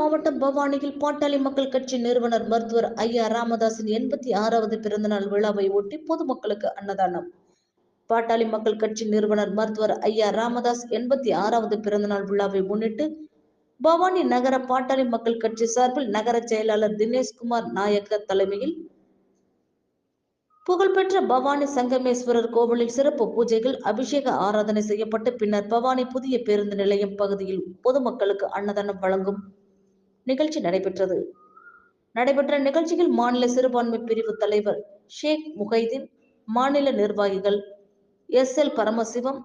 மாவட்டம் பவானியில் பாட்டாளி மக்கள் கட்சி நிறுவனர் மருத்துவர் ஐயா ராமதாசின் எண்பத்தி ஆறாவது பிறந்தநாள் விழாவை ஒட்டி பொதுமக்களுக்கு அன்னதானம். பாட்டாளி மக்கள் கட்சி நிறுவனர் மருத்துவர் ஐயா ராமதாஸ் எண்பத்தி ஆறாவது பிறந்தநாள் விழாவை முன்னிட்டு பவானி நகர பாட்டாளி மக்கள் கட்சி சார்பில் நகர செயலாளர் தினேஷ்குமார் நாயக்க தலைமையில் புகழ்பெற்ற பவானி சங்கமேஸ்வரர் கோவிலில் சிறப்பு பூஜைகள் அபிஷேக ஆராதனை செய்யப்பட்டு பின்னர் பவானி புதிய பேருந்து நிலையம் பகுதியில் பொதுமக்களுக்கு அன்னதானம் வழங்கும். நிகழ்ச்சி நடைபெற்றது. நடைபெற்ற நிகழ்ச்சியில் மாநில சிறுபான்மை பிரிவு தலைவர் ஷேக் முகைதீன் மாநில நிர்வாகிகள் S. L. Paramasivam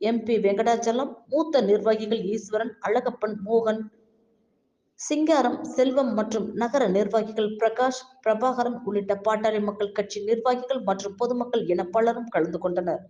MP Venkatachalam மூத்த நிர்வாகிகள் ஈஸ்வரன் அழகப்பன் மோகன் சிங்காரம் செல்வம் மற்றும் நகர நிர்வாகிகள் பிரகாஷ் பிரபாகரன் உள்ளிட்ட பாட்டாளி மக்கள் கட்சி நிர்வாகிகள் மற்றும் பொதுமக்கள் என பலரும் கலந்து கொண்டனர்.